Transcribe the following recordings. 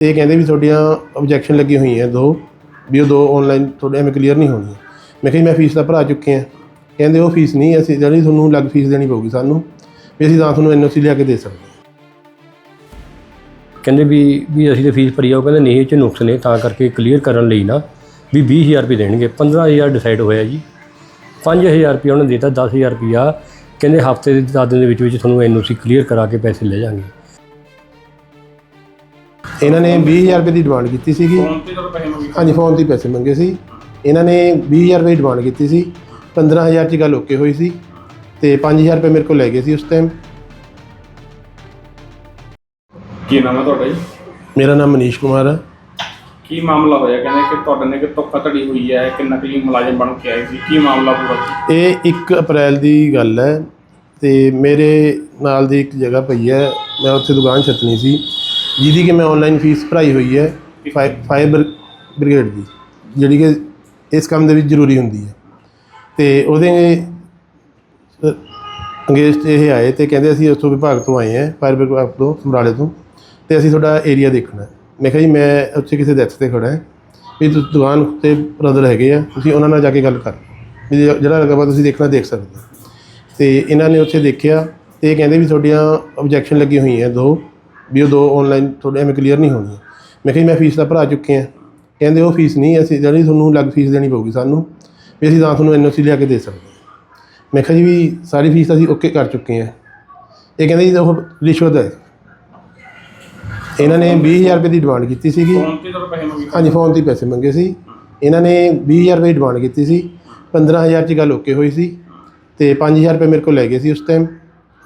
ਇਹ ਕਹਿੰਦੇ ਵੀ ਤੁਹਾਡੀਆਂ ਆਬਜੈਕਸ਼ਨ ਲੱਗੀ ਹੋਈਆਂ ਦੋ, ਵੀ ਉਹ ਦੋ ਆਨਲਾਈਨ ਤੁਹਾਡੇ ਐਵੇਂ ਕਲੀਅਰ ਨਹੀਂ ਹੋਣੀਆਂ ਮੈਂ ਕਿਹਾ ਜੀ, ਮੈਂ ਫੀਸ ਤਾਂ ਭਰਾ ਚੁੱਕੇ ਆ ਕਹਿੰਦੇ ਉਹ ਫੀਸ ਨਹੀਂ, ਅਸੀਂ ਜਿਹੜੀ ਤੁਹਾਨੂੰ ਅਲੱਗ ਫੀਸ ਦੇਣੀ ਪਊਗੀ ਸਾਨੂੰ, ਵੀ ਅਸੀਂ ਤਾਂ ਤੁਹਾਨੂੰ ਐਨਓਸੀ ਲਿਆ ਕੇ ਦੇ ਸਕਦੇ ਹਾਂ। ਕਹਿੰਦੇ ਵੀ ਵੀ ਅਸੀਂ ਤਾਂ ਫੀਸ ਭਰੀ ਆ, ਉਹ ਕਹਿੰਦੇ ਨਹੀਂ, ਇਹ ਚ ਨੁਕਸ ਨੇ, ਤਾਂ ਕਰਕੇ ਕਲੀਅਰ ਕਰਨ ਲਈ ਨਾ, ਵੀ 20000 ਰੁਪਏ ਦੇਣਗੇ। 15000 ਡਿਸਾਈਡ ਹੋਇਆ ਜੀ। 5000 ਰੁਪਏ ਉਹਨਾਂ ਨੇ ਦਿੱਤਾ 10000 ਰੁਪਿਆ ਕਹਿੰਦੇ ਹਫ਼ਤੇ ਦੇ 10 ਦਿਨ ਦੇ ਵਿੱਚ ਵਿੱਚ ਤੁਹਾਨੂੰ ਐਨਓਸੀ ਕਲੀਅਰ ਕਰਾ ਕੇ ਪੈਸੇ ਲੈ ਜਾਾਂਗੇ ਇਹਨਾਂ ਨੇ 20000 ਰੁਪਏ ਦੀ ਡਿਮਾਂਡ ਕੀਤੀ ਸੀਗੀ। ਫੋਨ ਤੇ ਜਦੋਂ ਪੈਸੇ ਮੰਗੇ। ਹਾਂਜੀ ਫੋਨ ਤੇ ਹੀ ਪੈਸੇ ਮੰਗੇ ਸੀ। ਇਹਨਾਂ ਨੇ 20000 ਰੁਪਏ ਦੀ ਡਿਮਾਂਡ ਕੀਤੀ ਸੀ। 15000 ਚ ਗੱਲ ਓਕੇ ਹੋਈ ਸੀ ਤੇ 5000 ਰੁਪਏ ਮੇਰੇ ਕੋਲ ਲੈ ਗਏ ਸੀ ਉਸ ਟਾਈਮ ਕੀ ਨਾਮ ਹੈ ਤੁਹਾਡਾ ਜੀ? ਮੇਰਾ ਨਾਮ ਮਨੀਸ਼ ਕੁਮਾਰ ਹੈ। ਕੀ ਮਾਮਲਾ ਹੋਇਆ? ਕਹਿੰਦੇ ਕਿ ਤੁਹਾਡੇ ਨੇ ਕਿ ਧੋਖਾਧੜੀ ਹੋਈ ਹੈ ਕਿ ਨਕਲੀ ਮੁਲਾਜ਼ਮ ਬਣ ਕੇ ਆਏ ਸੀ। ਕੀ ਮਾਮਲਾ ਪੂਰਾ ਇਹ 1 ਅਪ੍ਰੈਲ ਦੀ ਗੱਲ ਹੈ ਤੇ ਮੇਰੇ ਨਾਲ ਦੀ ਇੱਕ ਜਗ੍ਹਾ ਪਈ ਹੈ। ਮੈਂ ਉੱਥੇ ਦੁਕਾਨ ਛੱਤਣੀ ਸੀ। ਜਿਹਦੀ ਕਿ ਮੈਂ ਆਨਲਾਈਨ ਫੀਸ ਭਰਾਈ ਹੋਈ ਹੈ ਫਾਇ- ਫਾਇਰ ਬ੍ਰਿ- ਬ੍ਰਿਗੇਡ ਦੀ, ਜਿਹੜੀ ਕਿ ਇਸ ਕੰਮ ਦੇ ਵਿੱਚ ਜ਼ਰੂਰੀ ਹੁੰਦੀ ਹੈ। ਤੇ ਉਹਦੇ ਅੰਗੇਸਟ ਇਹ ਆਏ ਤੇ ਕਹਿੰਦੇ ਅਸੀਂ ਉਸ ਤੋਂ ਵਿਭਾਗ ਤੋਂ ਆਏ ਹਾਂ ਫਾਇਰ ਵਿਭਾਗ ਤੋਂ, ਸਮਰਾਲੇ ਤੋਂ, ਤੇ ਅਸੀਂ ਤੁਹਾਡਾ ਏਰੀਆ ਦੇਖਣਾ ਮੈਂ ਕਿਹਾ ਜੀ, ਮੈਂ ਉੱਥੇ ਕਿਸੇ ਡੈਥ ਤੇ ਖੜਾ ਹੈ, ਵੀ ਤੁਸੀਂ ਦੁਕਾਨ ਤੇ ਬ੍ਰਦਰ ਹੈਗੇ ਆ, ਤੁਸੀਂ ਉਹਨਾਂ ਨਾਲ ਜਾ ਕੇ ਗੱਲ ਕਰ ਵੀ ਜੇ- ਜਿਹੜਾ ਲਗਾਵਾ ਤੁਸੀਂ ਦੇਖਣਾ ਦੇਖ ਸਕਦੇ ਹੋ। ਤੇ ਇਹਨਾਂ ਨੇ ਉੱਥੇ ਦੇਖਿਆ, ਤੇ ਇਹ ਕਹਿੰਦੇ ਵੀ ਤੁਹਾਡੀਆਂ ਆਬਜੈਕਸ਼ਨ ਲੱਗੀ ਹੋਈਆਂ ਦੋ। ਵੀ ਉਹ ਦੋ ਆਨਲਾਈਨ ਤੁਹਾਡੇ ਐਵੇਂ ਕਲੀਅਰ ਨਹੀਂ ਹੋਣੀਆਂ ਮੈਂ ਕਿਹਾ ਜੀ ਮੈਂ ਫੀਸ ਤਾਂ ਭਰਾ ਚੁੱਕੇ ਆ। ਕਹਿੰਦੇ ਉਹ ਫੀਸ ਨਹੀਂ ਅਸੀਂ ਜਿਹੜੀ ਤੁਹਾਨੂੰ ਲੱਗ ਫੀਸ ਦੇਣੀ ਪਊਗੀ ਸਾਨੂੰ ਵੀ ਅਸੀਂ ਤਾਂ ਤੁਹਾਨੂੰ ਐਨਓਸੀ ਲਿਆ ਕੇ ਦੇ ਸਕਦੇ। ਮੈਂ ਕਿਹਾ ਜੀ ਵੀ ਸਾਰੀ ਫੀਸ ਅਸੀਂ ਓਕੇ ਕਰ ਚੁੱਕੇ ਆ। ਇਹ ਕਹਿੰਦੇ ਜੀ ਉਹ ਰਿਸ਼ਵਤ ਹੈ। ਇਹਨਾਂ ਨੇ 20000 ਰੁਪਏ ਦੀ ਡਿਮਾਂਡ ਕੀਤੀ ਸੀਗੀ। ਫੋਨ ਤੇ ਜਦੋਂ ਪੈਸੇ ਮੰਗੇ ਹਾਂਜੀ ਫੋਨ ਤੇ ਹੀ ਪੈਸੇ ਮੰਗੇ ਸੀ। ਇਹਨਾਂ ਨੇ 20000 ਰੁਪਏ ਦੀ ਡਿਮਾਂਡ ਕੀਤੀ ਸੀ। 15000 ਚ ਗੱਲ ਓਕੇ ਹੋਈ ਸੀ। ਤੇ 5000 ਰੁਪਏ ਮੇਰੇ ਕੋਲ ਲੈ ਗਏ ਸੀ ਉਸ ਟਾਈਮ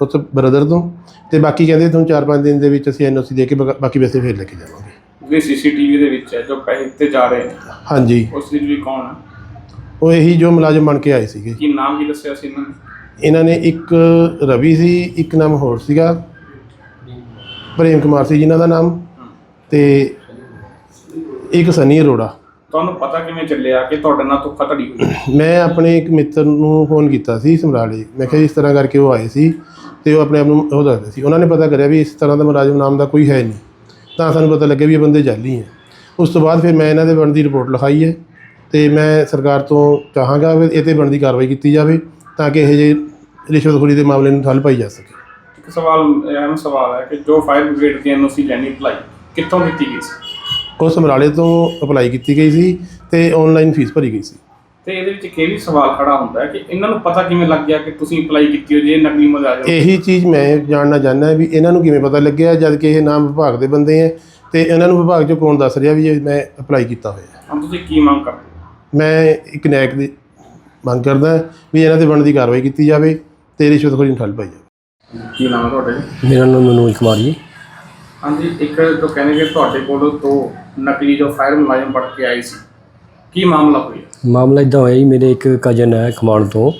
ਉਸ ਬ੍ਰਦਰ ਤੋਂ। ਤੇ ਬਾਕੀ ਕਹਿੰਦੇ ਤੁਹਾਨੂੰ 4-5 ਦਿਨ ਦੇ ਵਿੱਚ ਅਸੀਂ ਐਨਓਸੀ ਦੇ ਕੇ ਬਾ- ਬਾਕੀ ਪੈਸੇ ਫੇਰ ਲੈ ਕੇ ਜਾਵਾਂਗੇ। ਜਿਹੜੇ ਸੀਸੀਟੀਵੀ ਦੇ ਵਿੱਚ ਹੈ ਜੋ ਪੈਸੇ ਦਿੱਤੇ ਜਾ ਰਹੇ ਨੇ। ਹਾਂਜੀ। ਉਸ ਦੀ ਵੀ ਕੌਣ ਹੈ? ਉਹ ਇਹੀ ਜੋ ਮੁਲਾਜ਼ਮ ਬਣ ਕੇ ਆਏ ਸੀਗੇ। ਕੀ ਨਾਮ ਕੀ ਦੱਸਿਆ ਸੀ ਇਹਨਾਂ ਨੇ? ਇਹਨਾਂ ਨੇ ਇੱਕ ਰਵੀ ਸੀ ਇੱਕ ਨਾਮ ਹੋਰ ਸੀਗਾ। ਪ੍ਰੇਮ ਕੁਮਾਰ ਸੀ ਜਿਨ੍ਹਾਂ ਦਾ ਨਾਮ। ਤੇ ਇੱਕ ਸਨੀ ਅਰੋੜਾ। ਤੁਹਾਨੂੰ ਪਤਾ ਕਿਵੇਂ ਚੱਲਿਆ ਕਿ ਤੁਹਾਡੇ ਨਾਲ ਧੋਖਾਧੜੀ ਹੋਈ? ਮੈਂ ਆਪਣੇ ਇੱਕ ਮਿੱਤਰ ਨੂੰ ਫੋਨ ਕੀਤਾ ਸੀ ਸਮਰਾਲੇ। ਮੈਂ ਕਿਹਾ ਜੀ ਇਸ ਤਰ੍ਹਾਂ ਕਰਕੇ ਉਹ ਆਏ ਸੀ। ਤੇ ਉਹ ਆਪਣੇ ਆਪ ਨੂੰ ਉਹ ਦੱਸਦੇ ਸੀ। ਉਹਨਾਂ ਨੇ ਪਤਾ ਕਰਿਆ ਵੀ ਇਸ ਤਰ੍ਹਾਂ ਦਾ ਮੁਲਾਜ਼ਮ ਨਾਮ ਦਾ ਕੋਈ ਹੈ ਨਹੀਂ। ਤਾਂ ਸਾਨੂੰ ਪਤਾ ਲੱਗਿਆ ਵੀ ਇਹ ਬੰਦੇ ਜਾਲੀ ਹੈ। ਉਸ ਤੋਂ ਬਾਅਦ ਫਿਰ ਮੈਂ ਇਹਨਾਂ ਦੇ ਬਣਦੀ ਰਿਪੋਰਟ ਲਿਖਾਈ ਹੈ ਤੇ ਮੈਂ ਸਰਕਾਰ ਤੋਂ ਚਾਹਾਂਗਾ ਵੀ ਇਹ ਤੇ ਬਣਦੀ ਕਾਰਵਾਈ ਕੀਤੀ ਜਾਵੇ ਤਾਂ ਕਿ ਇਹ ਜਿਹੇ ਰਿਸ਼ਵਤਖੋਰੀ ਦੇ ਮਾਮਲੇ ਨੂੰ ਠੱਲ ਪਾਈ ਜਾ ਸਕੇ। ਇੱਕ ਸਵਾਲ ਅਹਿਮ ਸਵਾਲ ਹੈ ਕਿ ਜੋ ਫਾਇਰ ਬ੍ਰਿਗੇਡ ਦੀ ਐਨਓਸੀ ਲੈਣੀ ਅਪਲਾਈ ਕਿੱਥੋਂ ਕੀਤੀ ਗਈ ਸੀ? ਉਹ ਸਮਰਾਲੇ ਤੋਂ ਅਪਲਾਈ ਕੀਤੀ ਗਈ ਸੀ ਤੇ ਆਨਲਾਈਨ ਫੀਸ ਭਰੀ ਗਈ ਸੀ। ਤੇ ਇਹਦੇ ਵਿੱਚ ਇੱਕ ਇਹ ਵੀ ਸਵਾਲ ਖੜਾ ਹੁੰਦਾ ਹੈ ਕਿ ਇਹਨਾਂ ਨੂੰ ਪਤਾ ਕਿਵੇਂ ਲੱਗ ਗਿਆ ਕਿ ਤੁਸੀਂ ਅਪਲਾਈ ਕੀਤੀ ਹੋ ਜੇ ਇਹ ਨਕਲੀ ਮੁਲਾਜ਼ਮ ਇਹੀ ਚੀਜ਼ ਮੈਂ ਜਾਣਨਾ ਚਾਹੁੰਦਾ ਵੀ ਇਹਨਾਂ ਨੂੰ ਕਿਵੇਂ ਪਤਾ ਲੱਗਿਆ ਜਦ ਕਿ ਇਹ ਨਾਮ ਵਿਭਾਗ ਦੇ ਬੰਦੇ ਹੈ ਤੇ ਇਹਨਾਂ ਨੂੰ ਵਿਭਾਗ ਚੋਂ ਕੌਣ ਦੱਸ ਰਿਹਾ ਵੀ ਇਹ ਮੈਂ ਅਪਲਾਈ ਕੀਤਾ ਹੋਇਆ ਹੈ। ਹੁਣ ਤੁਸੀਂ ਕੀ ਮੰਗ ਕਰਦੇ ਹੋ? ਮੈਂ ਇੱਕ ਨੈਕ ਦੀ ਮੰਗ ਕਰਦਾ ਵੀ ਇਹਨਾਂ ਤੇ ਬਣਦੀ ਕਾਰਵਾਈ ਕੀਤੀ ਜਾਵੇ ਤੇ ਰਿਸ਼ਵਤਖੋਰੀ ਨੂੰ ਠੱਲ ਪਾਈ ਜਾਵੇ। ਕੀ ਨਾਮ ਹੈ ਤੁਹਾਡਾ ਜੀ? ਮੇਰਾ ਨਾਮ ਮਨੋਜ ਕੁਮਾਰ ਜੀ। ਹਾਂਜੀ ਇੱਕ ਜੋ ਕਹਿੰਦੇ ਕਿ ਤੁਹਾਡੇ ਕੋਲ ਤੋਂ ਨਕਲੀ ਜੋ ਫਾਇਰ ਮੁਲਾਜ਼ਮ ਬਣ ਕੇ ਆਏ ਸੀ। ਕੀ ਮਾਮਲਾ ਹੋਇਆ? ਮਾਮਲਾ ਇਦਾਂ ਹੋਇਆ ਜੀ, ਮੇਰੇ ਇੱਕ ਕਜ਼ਨ ਹੈ ਖਮਾਣ ਤੋਂ।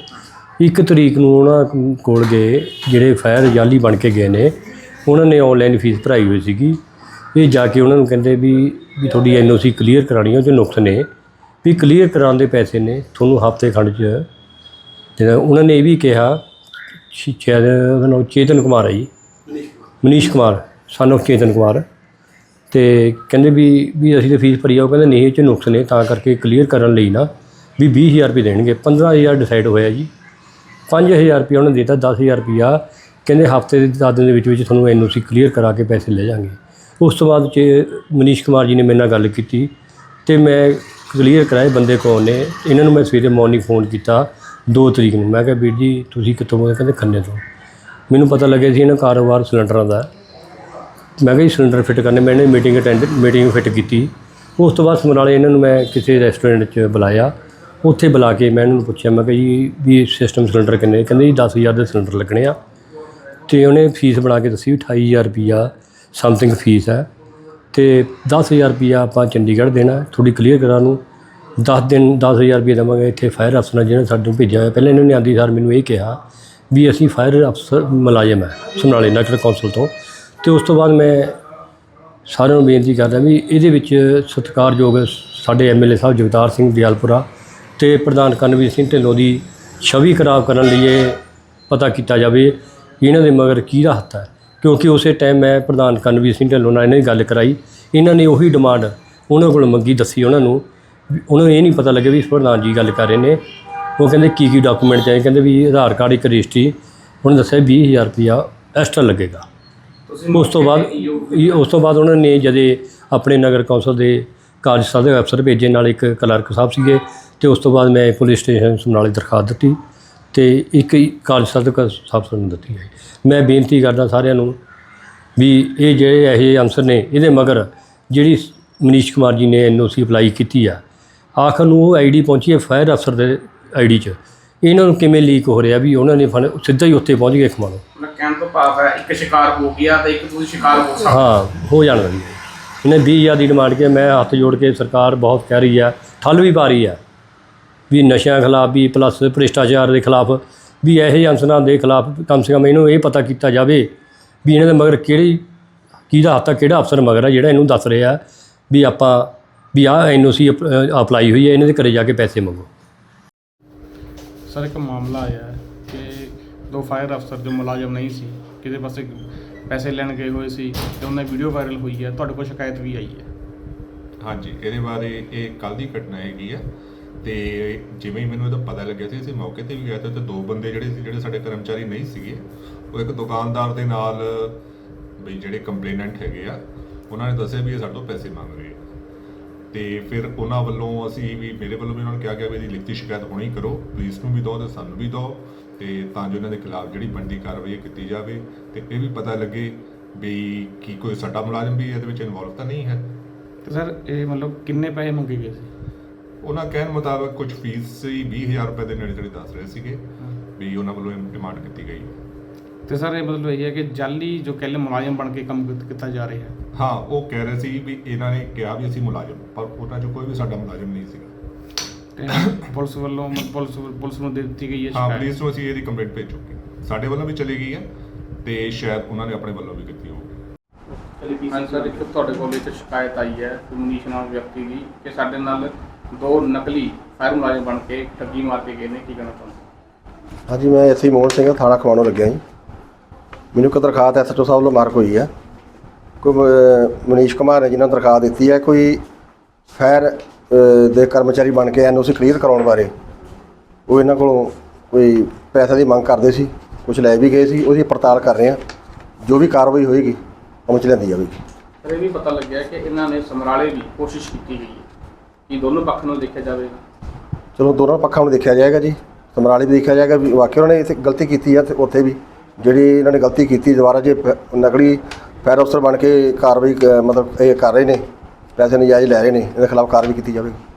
ਇੱਕ ਤਰੀਕ ਨੂੰ ਉਹਨਾਂ ਕੋਲ ਗਏ, ਜਿਹੜੇ ਫਾਇਰ ਜਾਲੀ ਬਣ ਕੇ ਗਏ ਨੇ। ਉਹਨਾਂ ਨੇ ਆਨਲਾਈਨ ਫੀਸ ਭਰਾਈ ਹੋਈ ਸੀਗੀ। ਇਹ ਜਾ ਕੇ ਉਹਨਾਂ ਨੂੰ ਕਹਿੰਦੇ ਵੀ ਵੀ ਤੁਹਾਡੀ ਐਨਓਸੀ ਕਲੀਅਰ ਕਰਾਣੀ ਹੈ ਉਹ ਨੁਕਸ ਨੇ। ਵੀ ਕਲੀਅਰ ਕਰਾਉਣ ਦੇ ਪੈਸੇ ਨੇ, ਤੁਹਾਨੂੰ ਹਫ਼ਤੇ ਖੰਡ 'ਚ। ਜਿਹੜਾ ਉਹਨਾਂ ਨੇ ਇਹ ਵੀ ਕਿਹਾ ਸ਼ਾਇਦ ਉਹਦਾ ਨਾਮ ਚੇਤਨ ਕੁਮਾਰ ਹੈ ਜੀ। ਮਨੀਸ਼ ਕੁਮਾਰ। ਸਾਨੂੰ ਚੇਤਨ ਕੁਮਾਰ। ਤੇ ਕਹਿੰਦੇ ਵੀ ਵੀ ਅਸੀਂ ਤਾਂ ਫੀਸ ਭਰੀ ਆ, ਉਹ ਕਹਿੰਦੇ ਨਹੀਂ, ਇਹ ਚ ਨੁਕਸ ਨੇ, ਤਾਂ ਕਰਕੇ ਕਲੀਅਰ ਕਰਨ ਲਈ ਨਾ ਵੀ 20000 ਰੁਪਏ ਦੇਣਗੇ। 15000 ਡਿਸਾਈਡ ਹੋਇਆ ਜੀ। 5000 ਰੁਪਏ ਉਹਨਾਂ ਨੇ ਦਿੱਤਾ 10000 ਰੁਪਿਆ ਕਹਿੰਦੇ ਹਫ਼ਤੇ ਦੇ 10 ਦਿਨ ਦੇ ਵਿੱਚ ਵਿੱਚ ਤੁਹਾਨੂੰ ਐਨਓਸੀ ਕਲੀਅਰ ਕਰਾ ਕੇ ਪੈਸੇ ਲੈ ਜਾਾਂਗੇ ਉਸ ਤੋਂ ਬਾਅਦ ਚ ਮਨੀਸ਼ ਕੁਮਾਰ ਜੀ ਨੇ ਮੇਰੇ ਨਾਲ ਗੱਲ ਕੀਤੀ ਤੇ ਮੈਂ ਕਲੀਅਰ ਕਰਾਏ ਬੰਦੇ ਕੌਣ ਨੇ। ਇਹਨਾਂ ਨੂੰ ਮੈਂ ਸਵੇਰੇ ਮਾਰਨਿੰਗ ਫੋਨ ਕੀਤਾ 2 ਤਰੀਕ ਨੂੰ। ਮੈਂ ਕਿਹਾ, ਵੀਰ ਜੀ, ਤੁਸੀਂ ਕਿੱਥੋਂ ਬੋਲਦੇ? ਕਹਿੰਦੇ, ਖੰਨੇ ਤੋਂ। ਮੈਨੂੰ ਪਤਾ ਲੱਗਿਆ ਸੀ ਇਹਨਾਂ ਕਾਰੋਬਾਰ ਸਿਲੰਡਰਾਂ ਦਾ। ਮੈਂ ਕਿਹਾ ਜੀ ਸਿਲੰਡਰ ਫਿੱਟ ਕਰਨੇ, ਮੈਂ ਇਹਨਾਂ ਦੀ ਮੀਟਿੰਗ ਅਟੈਂਡ ਮੀਟਿੰਗ ਫਿੱਟ ਕੀਤੀ। ਉਸ ਤੋਂ ਬਾਅਦ ਸਮਰਾਲੇ ਇਹਨਾਂ ਨੂੰ ਮੈਂ ਕਿਸੇ ਰੈਸਟੋਰੈਂਟ 'ਚ ਬੁਲਾਇਆ। ਉੱਥੇ ਬੁਲਾ ਕੇ ਮੈਂ ਇਹਨਾਂ ਨੂੰ ਪੁੱਛਿਆ, ਮੈਂ ਕਿਹਾ ਜੀ, ਵੀ ਸਿਸਟਮ ਸਿਲੰਡਰ ਕਿੰਨੇ? ਕਹਿੰਦੇ ਜੀ 10000 ਦੇ ਸਿਲੰਡਰ ਲੱਗਣੇ ਆ। ਤੇ ਉਹਨੇ ਫੀਸ ਬਣਾ ਕੇ ਦੱਸੀ ਵੀ 28000 ਰੁਪਿਆ ਸਮਥਿੰਗ ਫੀਸ ਹੈ। ਤੇ 10000 ਰੁਪਿਆ ਆਪਾਂ ਚੰਡੀਗੜ੍ਹ ਦੇਣਾ ਥੋੜੀ ਕਲੀਅਰ ਕਰਾਂ ਨੂੰ। 10 ਦਿਨ 10000 ਰੁਪਏ ਦੇਵਾਂਗੇ ਇੱਥੇ ਫਾਇਰ ਅਫਸਰ ਨੇ ਸਾਡੇ ਨੂੰ ਭੇਜਿਆ ਹੋਇਆ। ਪਹਿਲਾਂ ਇਹਨਾਂ ਨੇ ਆਂਦੀ, ਸਰ, ਮੈਨੂੰ ਇਹ ਕਿਹਾ ਵੀ ਅਸੀਂ ਫਾਇਰ ਅਫਸਰ ਮੁਲਾਜ਼ਮ ਹੈ, ਸਮਰਾਲੇ ਨਗਰ ਕੌਂਸਲ ਤੋਂ। ਤੇ ਉਸ ਤੋਂ ਬਾਅਦ ਮੈਂ ਸਾਰਿਆਂ ਨੂੰ ਬੇਨਤੀ ਕਰਦਾ ਵੀ ਇਹਦੇ ਵਿੱਚ ਸਤਿਕਾਰਯੋਗ ਸਾਡੇ ਐਮਐਲਏ ਸਾਹਿਬ ਜਗਤਾਰ ਸਿੰਘ ਦਿਆਲਪੁਰਾ ਤੇ ਪ੍ਰਧਾਨ ਕਰਨਵੀਰ ਸਿੰਘ ਢਿੱਲੋਂ ਦੀ ਛਵੀ ਖਰਾਬ ਕਰਨ ਲਈ ਇਹ ਪਤਾ ਕੀਤਾ ਜਾਵੇ ਕਿ ਇਹਨਾਂ ਦੇ ਮਗਰ ਕੀ ਹੱਥ ਹੈ। ਕਿਉਂਕਿ ਉਸੇ ਟਾਈਮ ਮੈਂ ਪ੍ਰਧਾਨ ਕਰਨਵੀਰ ਸਿੰਘ ਢਿੱਲੋਂ ਨਾਲ ਇਹਨਾਂ ਦੀ ਗੱਲ ਕਰਾਈ। ਇਹਨਾਂ ਨੇ ਉਹੀ ਡਿਮਾਂਡ ਉਹਨਾਂ ਕੋਲ ਮੰਗੀ ਦੱਸੀ ਉਹਨਾਂ ਨੂੰ। ਵੀ ਉਹਨਾਂ ਨੂੰ ਇਹ ਨਹੀਂ ਪਤਾ ਲੱਗਿਆ ਵੀ ਪ੍ਰਧਾਨ ਜੀ ਗੱਲ ਕਰ ਰਹੇ ਨੇ। ਉਹ ਕਹਿੰਦੇ ਕੀ ਕੀ ਡਾਕੂਮੈਂਟ ਚਾਹੀਦੇ? ਕਹਿੰਦੇ ਵੀ ਆਧਾਰ ਕਾਰਡ ਇੱਕ ਰਜਿਸਟਰੀ ਉਹਨੇ ਦੱਸਿਆ 20000 ਰੁਪਇਆ ਐਕਸਟਰਾ ਲੱਗੇਗਾ। ਉਸ ਤੋਂ ਬਾਅਦ ਇਹ- ਉਸ ਤੋਂ ਬਾਅਦ ਉਹਨਾਂ ਨੇ ਜਦੇ ਆਪਣੇ ਨਗਰ ਕੌਂਸਲ ਦੇ ਕਾਰਜ ਦੇ ਅਫਸਰ ਭੇਜੇ ਨਾਲ ਇੱਕ ਕਲਰਕ ਸਾਹਿਬ ਸੀਗੇ ਤੇ ਉਸ ਤੋਂ ਬਾਅਦ ਮੈਂ ਪੁਲਿਸ ਸਟੇਸ਼ਨ ਸਮਰਾਲੇ ਦਰਖਾਸਤ ਦਿੱਤੀ ਤੇ ਇੱਕ ਕਾਰਜ ਸਾਹਿਬ ਸਾਹਿਬ ਨੂੰ ਦਿੱਤੀ ਹੈ ਮੈਂ ਬੇਨਤੀ ਕਰਦਾ ਸਾਰਿਆਂ ਨੂੰ ਵੀ ਇਹ ਜਿਹੜੇ ਇਹ ਅਨਸਰ ਨੇ ਇਹਦੇ ਮਗਰ ਜਿਹੜੀ ਮਨੀਸ਼ ਕੁਮਾਰ ਜੀ ਨੇ ਐਨਓਸੀ ਅਪਲਾਈ ਕੀਤੀ ਆ ਆਖਰ ਨੂੰ ਉਹ ਆਈਡੀ ਪਹੁੰਚੀ ਹੈ ਫਾਇਰ ਅਫਸਰ ਦੇ ਆਈਡੀ 'ਚ। ਇਹਨਾਂ ਨੂੰ ਕਿਵੇਂ ਲੀਕ ਹੋ ਰਿਹਾ ਵੀ ਉਹਨਾਂ ਨੇ ਫਨ- ਸਿੱਧਾ ਹੀ ਉੱਥੇ ਪਹੁੰਚ ਗਏ ਖਮਾਣੋ। ਕਹਿਣ ਤੋਂ ਭਾਵ ਹੈ ਇੱਕ ਸ਼ਿਕਾਰ ਹੋ ਗਿਆ ਤੇ ਇੱਕ ਤੁਸੀਂ ਸ਼ਿਕਾਰ ਹੋ ਸਕਦੇ। ਹਾਂ ਹੋ ਜਾਣਾ ਜੀ ਇਹਨੇ 20000 ਦੀ ਡਿਮਾਂਡ ਕੇ ਮੈਂ ਹੱਥ ਜੋੜ ਕੇ ਸਰਕਾਰ ਬਹੁਤ ਕਹਿ ਰਹੀ ਆ ਠੱਲ ਵੀ ਪਾ ਰਹੀ ਆ ਵੀ ਨਸ਼ਿਆਂ ਖਿਲਾਫ ਵੀ ਪਲੱਸ ਭ੍ਰਿਸ਼ਟਾਚਾਰ ਦੇ ਖਿਲਾਫ ਵੀ ਇਹੋ ਜਿਹੇ ਅਨਸਰਾਂ ਦੇ ਖਿਲਾਫ ਕਮ ਸੇ ਕਮ ਇਹਨੂੰ ਇਹ ਪਤਾ ਕੀਤਾ ਜਾਵੇ ਵੀ ਇਹਨਾਂ ਦੇ ਮਗਰ ਕਿਹੜੀ ਕਿਹਦਾ ਹੱਥ ਤੱਕ ਕਿਹੜਾ ਅਫਸਰ ਮਗਰ ਆ ਜਿਹੜਾ ਇਹਨੂੰ ਦੱਸ ਰਿਹਾ ਵੀ ਆਪਾਂ ਵੀ ਆਹ ਐਨਓਸੀ ਅਪਲਾਈ ਹੋਈ ਹੈ ਇਹਨਾਂ ਦੇ ਘਰੇ ਜਾ ਕੇ ਪੈਸੇ ਮੰਗੋ। ਸਰ, ਇੱਕ ਮਾਮਲਾ ਆਇਆ ਹੈ ਕਿ ਦੋ ਫਾਇਰ ਅਫਸਰ ਜੋ ਮੁਲਾਜ਼ਮ ਨਹੀਂ ਸੀ ਕਿਤੇ ਪਾਸੇ ਪੈਸੇ ਲੈਣ ਗਏ ਹੋਏ ਸੀ ਤੇ ਉਹਨਾਂ ਦੀ ਵੀਡੀਓ ਵਾਇਰਲ ਹੋਈ ਹੈ, ਤੁਹਾਡੇ ਕੋਲ ਸ਼ਿਕਾਇਤ ਵੀ ਆਈ ਹੈ? ਹਾਂਜੀ, ਇਹਦੇ ਬਾਰੇ ਇਹ ਕੱਲ ਦੀ ਘਟਨਾ ਹੈਗੀ ਆ ਤੇ ਜਿਵੇਂ ਹੀ ਮੈਨੂੰ ਇਹਦਾ ਪਤਾ ਲੱਗਿਆ ਸੀ, ਅਸੀਂ ਮੌਕੇ ਤੇ ਵੀ ਗਏ ਤੇ ਉੱਥੇ ਦੋ ਬੰਦੇ ਜਿਹੜੇ ਸੀ, ਜਿਹੜੇ ਸਾਡੇ ਕਰਮਚਾਰੀ ਨਹੀਂ ਸੀਗੇ, ਉਹ ਇੱਕ ਦੁਕਾਨਦਾਰ ਦੇ ਨਾਲ ਵੀ ਜਿਹੜੇ ਕੰਪਲੇਨੈਂਟ ਹੈਗੇ ਆ, ਉਹਨਾਂ ਨੇ ਦੱਸਿਆ ਵੀ ਇਹ ਸਾਡੇ ਤੋਂ ਪੈਸੇ ਮੰਗ ਰਹੇ ਆ। ਤੇ ਫਿਰ ਉਹਨਾਂ ਵੱਲੋਂ ਅਸੀਂ ਵੀ ਮੇਰੇ ਵੱਲੋਂ ਵੀ ਉਹਨਾਂ ਨੂੰ ਕਿਹਾ ਗਿਆ ਵੀ ਇਹਦੀ ਲਿਖਤੀ ਸ਼ਿਕਾਇਤ ਹੁਣੀ ਕਰੋ ਪੁਲਿਸ ਨੂੰ ਵੀ ਦਿਓ ਤੇ ਸਾਨੂੰ ਵੀ ਦਿਓ ਤੇ ਤਾਂ ਜੋ ਇਹਨਾਂ ਦੇ ਖਿਲਾਫ ਜਿਹੜੀ ਬਣਦੀ ਕਾਰਵਾਈ ਹੈ ਕੀਤੀ ਜਾਵੇ ਤੇ ਇਹ ਵੀ ਪਤਾ ਲੱਗੇ ਵੀ ਕੀ ਕੋਈ ਸਾਡਾ ਮੁਲਾਜ਼ਮ ਵੀ ਇਹਦੇ ਵਿੱਚ ਇਨਵੋਲਵ ਤਾਂ ਨਹੀਂ ਹੈ। ਤੇ ਸਰ ਇਹ ਮਤਲਬ ਕਿੰਨੇ ਪੈਸੇ ਮੰਗੇ ਗਏ ਸੀ? ਉਹਨਾਂ ਕਹਿਣ ਮੁਤਾਬਕ ਕੁਝ ਫੀਸ ਸੀ 20000 ਰੁਪਏ ਦੇ ਨੇੜੇ ਤੇੜੇ ਦੱਸ ਰਹੇ ਸੀਗੇ ਵੀ ਉਹਨਾਂ ਵੱਲੋਂ ਡਿਮਾਂਡ ਕੀਤੀ ਗਈ ਤੇ ਸਰ ਇਹ ਮਤਲਬ ਇਹ ਹੈ ਕਿ ਜਾਲੀ ਜੋ ਕਹਿ ਮੁਲਾਜ਼ਮ ਬਣ ਕੇ ਕੰਮ ਕੀਤ- ਕੀਤਾ ਜਾ ਰਿਹਾ ਹੈ। ਹਾਂ ਉਹ ਕਹਿ ਰਹੇ ਸੀ ਵੀ ਇਹਨਾਂ ਨੇ ਕਿਹਾ ਵੀ ਅਸੀਂ ਮੁਲਾਜ਼ਮ ਪਰ ਉਹਨਾਂ 'ਚੋਂ ਕੋਈ ਵੀ ਸਾਡਾ ਮੁਲਾਜ਼ਮ ਨਹੀਂ ਸੀਗਾ। ਤੇ ਪੁਲਿਸ ਵੱਲੋਂ ਪੁਲਿਸ ਪੁਲਿਸ ਨੂੰ ਦੇ ਦਿੱਤੀ ਗਈ ਹੈ ਹਾਂ ਸ਼ਿਕਾਇਤ। ਪੁਲਿਸ ਨੂੰ ਅਸੀਂ ਇਹਦੀ ਕੰਪਲੇਂਟ ਭੇਜ ਚੁੱਕੇ ਹਾਂ। ਸਾਡੇ ਵੱਲੋਂ ਵੀ ਚਲੀ ਗਈ ਹੈ ਤੇ ਸ਼ਾਇਦ ਉਹਨਾਂ ਨੇ ਆਪਣੇ ਵੱਲੋਂ ਵੀ ਕੀਤੀ ਹੋਊਗੀ। ਹਾਂ ਸਰ ਇੱਕ ਤੁਹਾਡੇ ਕੋਲ ਇੱਕ ਸ਼ਿਕਾਇਤ ਆਈ ਹੈ ਮਨੀਸ਼ ਨਾਮ ਵਿਅਕਤੀ ਦੀ ਕਿ ਸਾਡੇ ਨਾਲ ਦੋ ਨਕਲੀ ਫਾਇਰ ਮੁਲਾਜ਼ਮ ਬਣ ਕੇ ਠੱਗੀ ਮਾਰ ਕੇ ਗਏ ਨੇ। ਕੀ ਕਹਿਣਾ ਚਾਹੁੰਦੇ ਹਾਂਜੀ ਮੈਂ ਐਸੀ ਮੋਹਨ ਸਿੰਘ ਥਾਣਾ ਖਵਾਣੋਂ ਲੱਗਿਆ ਜੀ। ਮੈਨੂੰ ਇੱਕ ਦਰਖਾਸਤ ਐਸਐਚਓ ਸਾਹਿਬ ਵੱਲੋਂ ਮਾਰਕ ਹੋਈ ਹੈ। ਕੋਈ ਮਨੀਸ਼ ਕੁਮਾਰ ਨੇ ਜਿਨ੍ਹਾਂ ਦਰਖਾਸਤ ਦਿੱਤੀ ਹੈ ਕੋਈ ਫਾਇਰ ਦੇ ਕਰਮਚਾਰੀ ਬਣ ਕੇ ਐਨਓਸੀ ਕਲੀਅਰ ਕਰਾਉਣ ਬਾਰੇ ਉਹ ਇਹਨਾਂ ਕੋਲੋਂ ਕੋਈ ਪੈਸੇ ਦੀ ਮੰਗ ਕਰਦੇ ਸੀ ਕੁਝ ਲੈ ਵੀ ਗਏ ਸੀ ਉਹਦੀ ਪੜਤਾਲ ਕਰ ਰਹੇ ਹਾਂ। ਜੋ ਵੀ ਕਾਰਵਾਈ ਹੋਏਗੀ ਉਹ 'ਚ ਲਿਆਂਦੀ ਜਾਵੇਗੀ। ਸਰ ਇਹ ਵੀ ਪਤਾ ਲੱਗਿਆ ਕਿ ਇਹਨਾਂ ਨੇ ਸਮਰਾਲੇ ਵੀ ਕੋਸ਼ਿਸ਼ ਕੀਤੀ ਗਈ ਹੈ ਕਿ ਦੋਨੋਂ ਪੱਖ ਨੂੰ ਦੇਖਿਆ ਜਾਵੇਗਾ। ਚਲੋ ਦੋਨੋਂ ਪੱਖਾਂ ਨੂੰ ਦੇਖਿਆ ਜਾਏਗਾ ਜੀ। ਸਮਰਾਲੀ ਵੀ ਦੇਖਿਆ ਜਾਏਗਾ ਵੀ ਵਾਕਿਆ ਉਹਨਾਂ ਨੇ ਇੱਥੇ ਗਲਤੀ ਕੀਤੀ ਹੈ ਤੇ ਉੱਥੇ ਵੀ। ਜਿਹੜੀ ਇਹਨਾਂ ਨੇ ਗਲਤੀ ਕੀਤੀ, ਦੁਬਾਰਾ ਜੇ ਪ- ਨਕਲੀ ਫਾਇਰ ਅਫਸਰ ਬਣ ਕੇ ਕਾਰਵਾਈ ਕ- ਮਤਲਬ ਇਹ ਕਰ ਰਹੇ ਨੇ, ਪੈਸੇ ਨਜਾਇਜ਼ ਲੈ ਰਹੇ ਨੇ, ਇਹਦੇ ਖਿਲਾਫ ਕਾਰਵਾਈ ਕੀਤੀ ਜਾਵੇਗੀ।